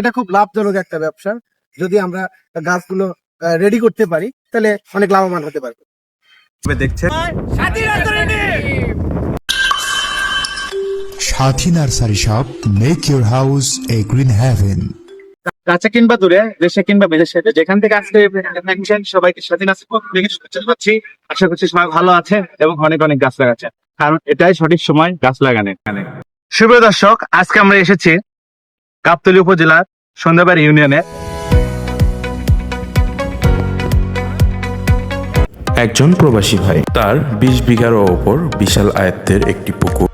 এটা খুব লাভজনক একটা ব্যবসা। যদি আমরা গাছগুলো রেডি করতে পারি তাহলে অনেক লাভবান হতে পারব। দেখছেন? Sathi nursery shop make your house a green haven কাছে কিংবা দূরে দেশে কিংবা বিদেশে যেখান থেকে আজকে দেখছেন সবাইকে স্বাধীন আছে পাচ্ছি আশা করছি সবাই ভালো আছে এবং অনেক অনেক গাছ লাগাচ্ছে কারণ এটাই সঠিক সময় গাছ লাগানোর। শুভ দর্শক আজকে আমরা এসেছি গাবতলী উপজেলার সন্ধ্যাবাড়ি ইউনিয়নে। একজন প্রবাসী ভাই, তার বিশ বিঘার ওপর বিশাল আয়ত্তের একটি পুকুর।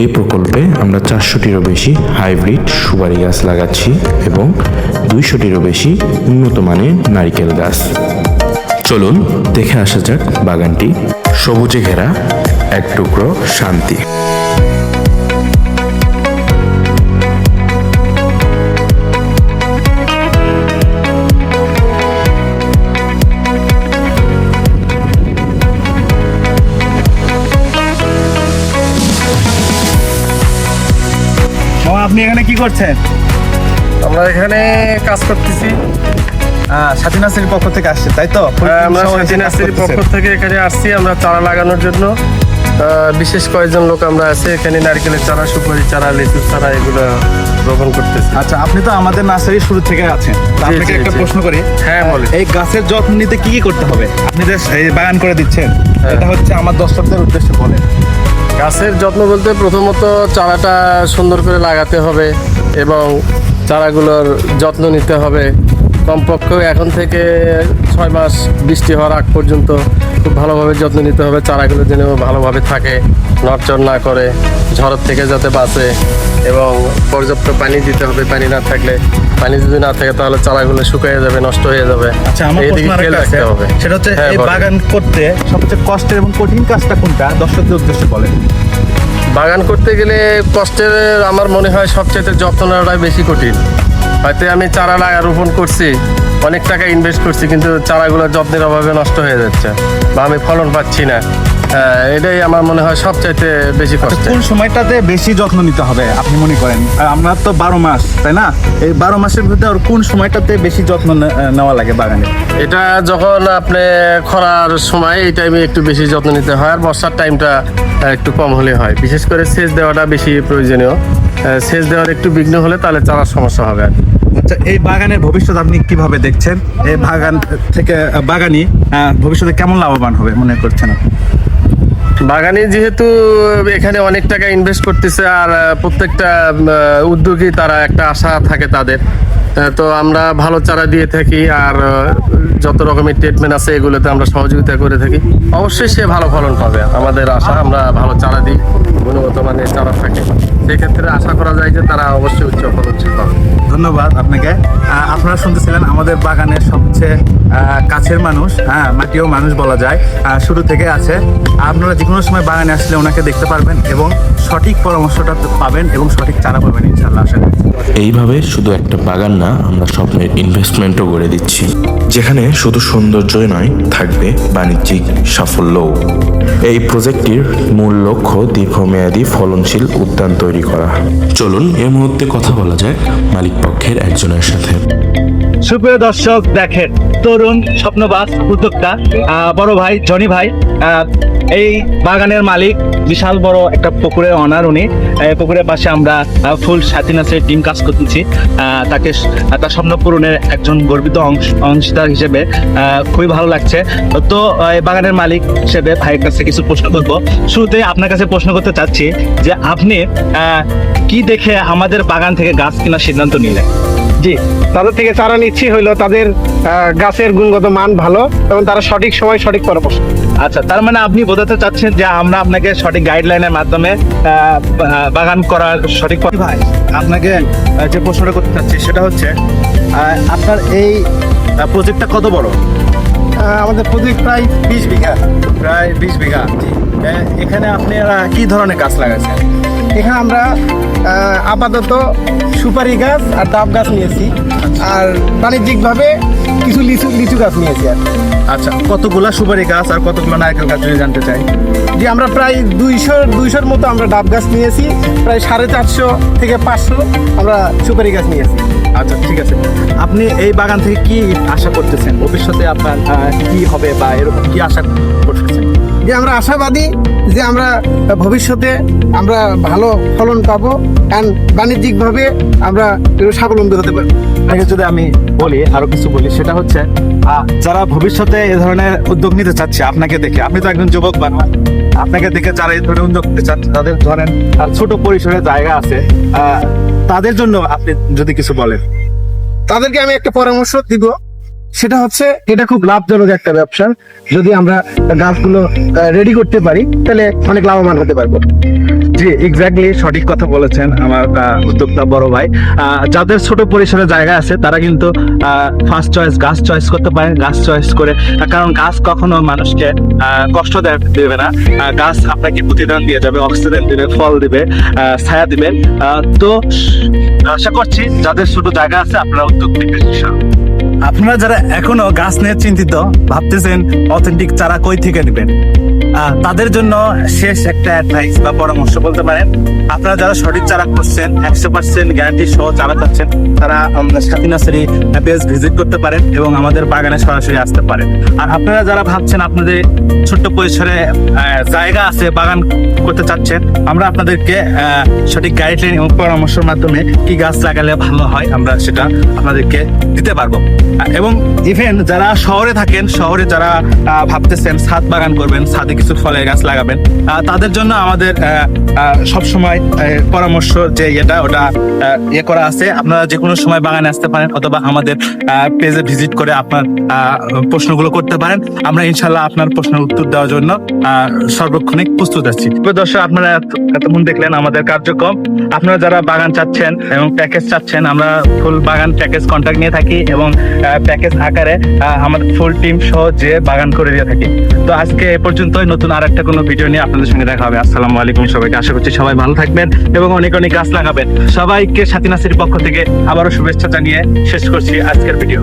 এই প্রকল্পে আমরা চারশোটিরও বেশি হাইব্রিড সুপারি গাছ লাগাচ্ছি এবং দুইশোটিরও বেশি উন্নত মানের নারিকেল গাছ। চলুন দেখে আসা যাক বাগানটি। সবুজে ঘেরা, এক টুকরো শান্তি। আপনি এখানে কি করছেন? আমরা এখানে কাজ করতেছি। স্বাধীনাশ্রীর পক্ষ থেকে আসছে তাই তো? হ্যাঁ, আমরা স্বাধীনাশ্রীর স্বাধীন পক্ষ থেকে এখানে আসছি আমরা চারা লাগানোর জন্য। বিশেষ কয়েকজন লোক আমরা আছি এখানে নারকেলের চারা সুপারি চারা লিচুর চারা এগুলো রোপণ করতেছি। আচ্ছা আপনি তো আমাদের নার্সারি শুরু থেকে আছেন। আপনাকে একটা প্রশ্ন করি। হ্যাঁ, বলেন। এই গাছের যত্ন নিতে কি কি করতে হবে? আপনি যে বাগান করে দিচ্ছেন হ্যাঁ। এটা হচ্ছে আমার দর্শকদের উদ্দেশ্যে বলেন। গাছের যত্ন বলতে প্রথমত চারাটা সুন্দর করে লাগাতে হবে এবং চারাগুলোর যত্ন নিতে হবে। কমপক্ষে এখন থেকে ছয় মাস বৃষ্টি হওয়ার আগ পর্যন্ত খুব ভালোভাবে যত্ন নিতে হবে। চারাগুলো যেন ভালোভাবে থাকে নড়চড় না করে ঝড়ের থেকে যাতে বাঁচে এবং পর্যাপ্ত পানি দিতে হবে। পানি না থাকলে পানি যদি না থাকে তাহলে চারাগুলো শুকিয়ে যাবে নষ্ট হয়ে যাবে। আচ্ছা এইদিকে খেয়াল রাখতে হবে। সেটা হচ্ছে হ্যাঁ, এই বাগান করতে সবচেয়ে কষ্টের এবং কঠিন কাজটা কোনটা? দর্শকদের উদ্দেশ্যে বলেন। বাগান করতে গেলে কষ্টের আমার মনে হয় সবচেয়ে যত্ন নেওয়াটাই বেশি কঠিন। হয়তো আমি চারা লাগা রোপণ করছি অনেক টাকা ইনভেস্ট করছি কিন্তু চারাগুলো যত্নের অভাবে নষ্ট হয়ে যাচ্ছে বা আমি ফলন পাচ্ছি না। এটাই আমার মনে হয় সবচাইতে বেশি কষ্ট কোন সময়টাতে বেশি যত্ন নিতে হবে আপনি মনে করেন? আমরা তো বারো মাস তাই না? এই বারো মাসের ভিতরে আর কোন সময়টাতে বেশি যত্ন নেওয়া লাগে বাগানে? এটা যখন আপনি খরার সময় এই টাইমে একটু বেশি যত্ন নিতে হয় আর বর্ষার টাইমটা একটু কম হলে হয়। বিশেষ করে সেচ দেওয়াটা বেশি প্রয়োজনীয়। সেচ দেওয়ার একটু বিঘ্ন হলে তাহলে চারার সমস্যা হবে আর আচ্ছা এই বাগানের ভবিষ্যৎ আপনি কীভাবে দেখছেন? এই বাগান থেকে বাগানি ভবিষ্যতে কেমন লাভবান হবে মনে করছেন আপনি? বাগানে যেহেতু এখানে অনেক টাকা ইনভেস্ট করতেছে আর প্রত্যেকটা উদ্যোগী তারা একটা আশা থাকে তাদের। তো আমরা ভালো চারা দিয়ে থাকি আর যত রকমের ট্রিটমেন্ট আছে এগুলোতে আমরা সহযোগিতা করে থাকি। অবশ্যই সে ভালো ফলন পাবে। আমাদের আশা আমরা ভালো চারা দিই। গুণগত মানের চারা থাকে। সেক্ষেত্রে আশা করা যায় যে তারা অবশ্যই উচ্চ ফলনশীল পাবে ধন্যবাদ আপনাকে। আপনারা শুনতেছিলেন আমাদের বাগানের সবচেয়ে আহ, কাছের মানুষ হ্যাঁ মাটিও মানুষ বলা যায়। আহ, শুরু থেকে আছে। আপনারা যে কোনো সময় বাগানে আসলে ওনাকে দেখতে পারবেন এবং সঠিক পরামর্শটা পাবেন এবং সঠিক চারা পাবেন ইনশাল্লাহ আশা করি। এইভাবে শুধু একটা বাগান না আমরা স্বপ্নের ইনভেস্টমেন্টও করে দিচ্ছি। যেখানে শুধু সৌন্দর্যই নয় থাকবে বাণিজ্যিক সাফল্যও। এই প্রজেক্টটির মূল লক্ষ্য দীর্ঘমেয়াদী ফলনশীল উদ্যান তৈরি করা। চলুন এই মুহূর্তে কথা বলা যাক মালিক পক্ষের একজনের সাথে। সুপ্রিয় দর্শক, দেখেন, তরুণ স্বপ্নবাস উদ্যোক্তা বড় ভাই জনি ভাই এই বাগানের মালিক, বিশাল বড় একটা অনার উনি। পুকুরের পাশে আমরা ফুল সাথী নাচের টিম কাজ করতেছি। তাকে, তার স্বপ্ন পূরণের একজন গর্বিত অংশ- অংশীদার হিসেবে খুবই ভালো লাগছে। তো এই বাগানের মালিক হিসেবে ভাইয়ের কাছে কিছু প্রশ্ন করব। শুরুতে আপনার কাছে প্রশ্ন করতে চাচ্ছি যে আপনি কি দেখে আমাদের বাগান থেকে গাছ কেনার সিদ্ধান্ত নিলেন জি তাদের থেকে চারা নিচ্ছি হইল তাদের গাছের গুণগত মান ভালো এবং তারা সঠিক সময় সঠিক পরামর্শ। আচ্ছা তার মানে আপনি বোঝাতে চাচ্ছেন যে আমরা আপনাকে সঠিক গাইডলাইনের মাধ্যমে বাগান করার সঠিক পথ- ভাই আপনাকে যে প্রশ্নটা করতে চাচ্ছি সেটা হচ্ছে আপনার এই প্রজেক্টটা কত বড়? আমাদের প্রজেক্ট প্রায় বিশ বিঘা। প্রায় বিশ বিঘা এখানে আপনারা কি ধরনের গাছ লাগাচ্ছেন এখানে আমরা আপাতত সুপারি গাছ আর ডাব গাছ নিয়েছি। আর বাণিজ্যিকভাবে কিছু লিচু লিচু গাছ নিয়েছি আর আচ্ছা কতগুলা সুপারি গাছ আর কতগুলো নারকেল গাছ যদি জানতে চাই? যে আমরা প্রায় দুইশো দুইশোর মতো আমরা ডাব গাছ নিয়েছি প্রায় সাড়ে চারশো থেকে পাঁচশো আমরা সুপারি গাছ নিয়েছি। আচ্ছা ঠিক আছে। আপনি এই বাগান থেকে কি আশা করতেছেন? ভবিষ্যতে আপনার কি হবে বা এরকম কি আশা করতেছেন? যে আমরা আশাবাদী যে আমরা ভবিষ্যতে আমরা ভালো ফলন পাবো অ্যান্ড বাণিজ্যিকভাবে আমরা স্বাবলম্বী হতে পারব। আপনাকে যদি আমি বলি আরও কিছু বলি সেটা হচ্ছে যারা ভবিষ্যতে এ ধরনের উদ্যোগ নিতে চাচ্ছে আপনাকে দেখে আপনি তো একজন যুবক মানুষ আপনাকে দেখে যারা এই ধরনের উদ্যোগ নিতে চাচ্ছে তাদের ধরেন ছোট পরিসরে জায়গা আছে আহ, তাদের জন্য আপনি যদি কিছু বলেন। তাদেরকে আমি একটা পরামর্শ দিব। সেটা হচ্ছে, এটা খুব লাভজনক একটা ব্যবসা। যদি আমরা গাছগুলো রেডি করতে পারি, তাহলে অনেক লাভবান হতে পারব। জি এক্স্যাক্টলি সঠিক কথা বলেছেন আমার উদ্যোক্তা বড় ভাই। যাদের ছোট পরিসরে জায়গা আছে, তারা কিন্তু ফার্স্ট চয়েস গাছ চয়েস করতে পারে গাছ চয়েস করে কারণ গাছ কখনো মানুষকে কষ্ট দেবে না। গাছ আপনাকে প্রতিদান দিয়ে যাবে, অক্সিজেন দিবে, ফল দিবে ছায়া দিবে। তো, আশা করছি যাদের ছোট জায়গা আছে, আপনারা উদ্যোগ নেবেন। আপনারা যারা এখনও গাছ নিয়ে চিন্তিত, ভাবতেছেন অথেন্টিক চারা কই থেকে নেবেন? তাদের জন্য শেষ একটা অ্যাডভাইস বা পরামর্শ বলতে পারেন। আপনারা যারা সঠিক চারা করছেন একশো পার্সেন্ট গ্যারান্টি সহ চারা চাচ্ছেন তারা সাথী নার্সারি পেজ ভিজিট করতে পারেন এবং আমাদের বাগানে সরাসরি আসতে পারেন। আর আপনারা যারা ভাবছেন আপনাদের ছোট্ট পরিসরে জায়গা আছে, বাগান করতে চাচ্ছেন, আমরা আপনাদেরকে সঠিক গাইডলাইন এবং পরামর্শের মাধ্যমে কি গাছ লাগালে ভালো হয় আমরা সেটা আপনাদেরকে দিতে পারব। এবং ইভেন যারা শহরে থাকেন, শহরে যারা ভাবতেছেন ছাদ বাগান করবেন, ছাদে কিছু ফলের গাছ লাগাবেন তাদের জন্য আমাদের সব সময় পরামর্শ যে এটা ওটা ইয়ে করা আছে। আপনারা যে কোনো সময় বাগানে আসতে পারেন অথবা আমাদের পেজে ভিজিট করে আপনার প্রশ্নগুলো করতে পারেন। আমরা ইনশাল্লাহ আপনার প্রশ্নের উত্তর দেওয়ার জন্য সর্বক্ষণিক প্রস্তুত আছি। দর্শক, আপনারা এত- এতক্ষণ দেখলেন আমাদের কার্যক্রম। আপনারা যারা বাগান চাচ্ছেন এবং প্যাকেজ চাচ্ছেন, আমরা ফুল বাগান প্যাকেজ কন্ট্যাক্ট নিয়ে থাকি এবং প্যাকেজ আকারে আমাদের ফুল টিম সহ যে বাগান করে দিয়ে থাকি। তো আজকে এ পর্যন্তই। নতুন আর একটা কোনো ভিডিও নিয়ে আপনাদের সঙ্গে দেখা হবে। আসসালামু আলাইকুম সবাইকে। আশা করছি সবাই ভালো থাকবেন এবং অনেক অনেক গাছ লাগাবেন। সবাইকে সাথী নাসির পক্ষ থেকে আবারও শুভেচ্ছা জানিয়ে শেষ করছি আজকের ভিডিও